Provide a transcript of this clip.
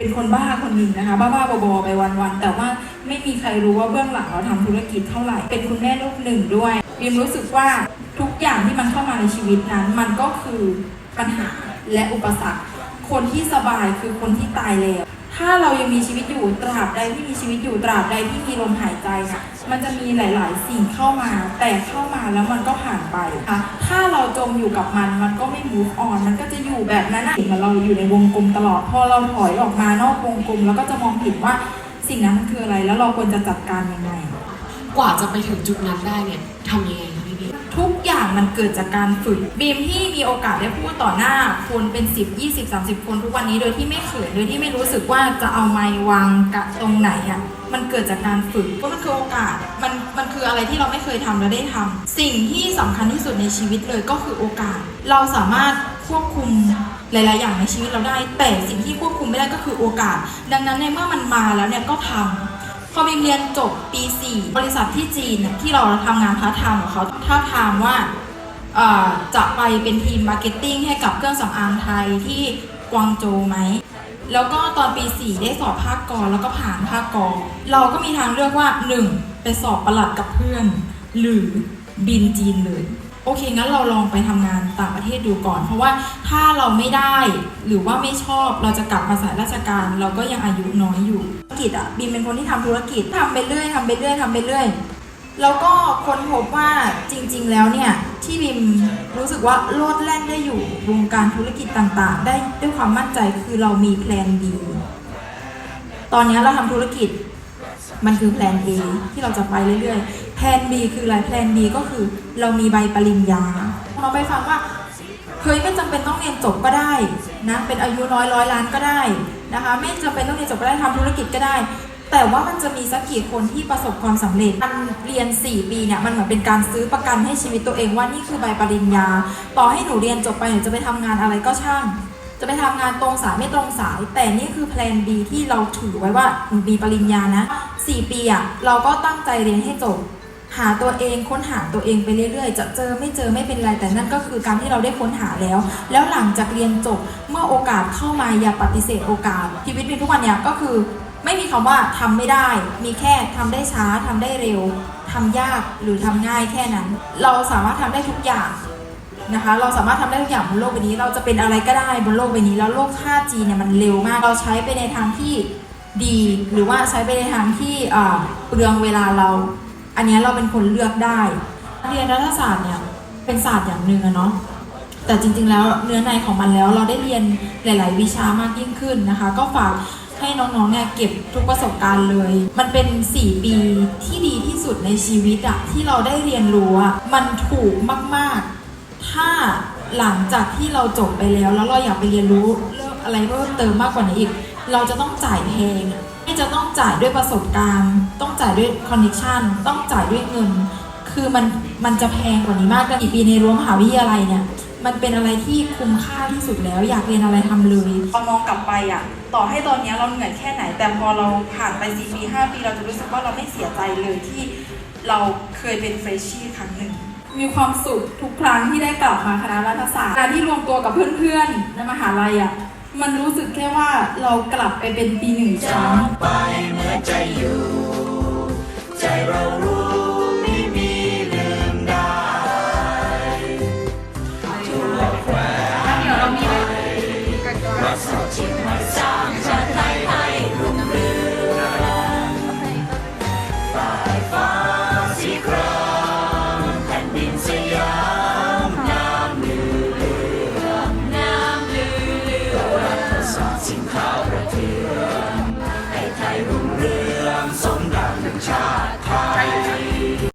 เป็นคนบ้าคนหนึ่งนะคะ บ้าบ้าๆบอๆไปวันๆแต่ว่าไม่มีใครรู้ว่าเบื้องหลังเราทำธุรกิจเท่าไหร่ เป็นคุณแม่ลูกหนึ่งด้วยบีมรู้สึกว่าทุกอย่างที่มันเข้ามาในชีวิตนั้น มันก็คือปัญหาและอุปสรรค คนที่สบายคือคนที่ตายแล้ว ถ้าเรายังมีชีวิตอยู่ตราบใดที่มีชีวิตอยู่ตราบใดที่มีลมหายใจน่ะมันจะมีหลาย ๆ สิ่งเข้ามา แต่เข้ามาแล้วมันก็ผ่านไปค่ะถ้าเราจมอยู่กับมันมันก็ไม่ move on มันก็จะอยู่แบบนั้นนะเหมือนเราอยู่ในวงกลมตลอด พอเราถอยออกมานอกวงกลม แล้วก็จะมองเห็นว่าสิ่งนั้นมันคืออะไร แล้วเราควรจะจัดการยังไง กว่าจะไปถึงจุดนั้นได้เนี่ยทำยังไง ทุกอย่างมันเกิดจากการฝึกบีมที่มีโอกาสได้พูดต่อหน้า คนเป็น 10 20 30 คนทุกวันนี้โดยที่ไม่เขินโดยที่ไม่รู้สึกว่าจะเอาไม้วางกะตรงไหนอะมันเกิดจากการฝึกเพราะมันคือโอกาสมันมันคืออะไรที่เราไม่เคยทำและได้ทำสิ่งที่สำคัญที่สุดในชีวิตเลยก็คือโอกาส เราสามารถควบคุมหลาย ๆ อย่างในชีวิตเราได้ แต่สิ่งที่ควบคุมไม่ได้ก็คือโอกาส ดังนั้นในเมื่อมันมาแล้วเนี่ยก็ทำ พอบิมเรียนจบปี 4 บริษัทที่จีนเนี่ยที่เราทำงานพาร์ทไทม์ของเขาถ้าถามว่าจะไปเป็นทีมมาร์เก็ตติ้งให้กับเครื่องสำอางไทยที่กวางโจวไหม แล้วก็ตอนปี 4 ได้สอบภาคกรแล้วก็ผ่านภาคกรเราก็มีทางเลือกว่า 1. ไปสอบประหลัดกับเพื่อน หรือบินจีนเลย โอเคงั้นเราลองไปทำงานต่างประเทศดูก่อน เพราะว่าถ้าเราไม่ได้หรือว่าไม่ชอบเราจะกลับมาสายราชการ เราก็ยังอายุน้อยอยู่ธุรกิจอะบีมเป็นคนที่ทำธุรกิจทำไปเรื่อยทำไปเรื่อยทำไปเรื่อยแล้วก็ค้นพบว่าจริง ๆ แล้วเนี่ยที่บิมรู้สึกว่าโลดแล่นได้อยู่วงการธุรกิจต่างๆ ได้ด้วยความมั่นใจคือเรามีแพลน B ตอนนี้เราทำธุรกิจมันคือแพลน A ที่เราจะไปเรื่อยๆ แพลน B คืออะไรแพลน B ก็คือเรามีใบปริญญาเราไปฟังว่าเฮ้ยไม่จำเป็นต้องเรียนจบก็ได้นะเป็นอายุน้อยร้อยล้านก็ได้นะคะไม่จำเป็นต้องเรียนจบก็ได้ทำธุรกิจก็ได้ แต่ว่ามันจะมีสักกี่คนที่ประสบความสำเร็จมันเรียน 4 ปีเนี่ยมันเหมือนเป็นการซื้อประกันให้ชีวิตตัวเองว่านี่คือใบปริญญา ต่อให้หนูเรียนจบไปหนูจะไปทำงานอะไรก็ช่าง จะไปทำงานตรงสายไม่ตรงสาย แต่นี่คือแพลน B ที่เราถือไว้ว่ามีปริญญานะ 4 ปีอะเราก็ตั้งใจเรียนให้จบ หาตัวเองค้นหาตัวเองไปเรื่อยๆ จะเจอไม่เจอไม่เป็นไรแต่นั่นก็คือการที่เราได้ค้นหาแล้ว แล้วหลังจากเรียนจบเมื่อโอกาสเข้ามาอย่าปฏิเสธโอกาสชีวิตมีทุกวันเนี่ยก็คือ ไม่มีคำว่าทำไม่ได้ มีแค่ทำได้ช้าทำได้เร็วทำยากหรือทำง่ายแค่นั้น เราสามารถทำได้ทุกอย่างนะคะ เราสามารถทำได้ทุกอย่างบนโลกใบนี้ เราจะเป็นอะไรก็ได้บนโลกใบนี้แล้วโลก 5G เนี่ยมันเร็วมากเราใช้ไปในทางที่ดี หรือว่าใช้ไปในทางที่อ่าเปลืองเวลาเรา อันนี้เราเป็นคนเลือกได้ เรียนรัฐศาสตร์เนี่ยเป็นศาสตร์อย่างหนึ่งอะเนาะแต่จริงๆแล้วเนื้อในของมันแล้วเราได้เรียนหลาย ๆ วิชามากยิ่งขึ้นนะคะ ก็ฝากให้น้องๆเนี่ยเก็บทุกประสบการณ์เลย มันเป็น 4 ปีที่ดีที่สุดในชีวิตอะที่เราได้เรียนรู้อะมันถูกมากๆ ถ้าหลังจากที่เราจบไปแล้วแล้วเราอยากไปเรียนรู้เรื่องอะไรเพิ่มเติมมากกว่านี้อีก เราจะต้องจ่ายแพง จะต้องจ่ายด้วยประสบการณ์ ต้องจ่ายด้วยคอนเนคชันต้องจ่ายด้วยเงิน คือมันมันจะแพงกว่านี้มากเลยอีกปีในรั้วมหาวิทยาลัยเนี่ยมันเป็นอะไรที่คุ้มค่าที่สุดแล้ว อยากเรียนอะไรทำเลยพอมองกลับไปอะต่อให้ตอนนี้เราเหนื่อยแค่ไหน แต่พอเราผ่านไปสี่ปีห้าปีเราจะรู้สึกว่าเราไม่เสียใจเลยที่เราเคยเป็นเฟรชชี่ครั้งหนึ่งมีความสุขทุกครั้งที่ได้กลับมาคณะรัฐศาสตร์การที่รวมตัวกับเพื่อนๆในมหาลัยอะ มันรู้สึกแค่ว่าเรากลับไปเป็นปีหนึ่งครั้งไปเมื่อใจอยู่ rising.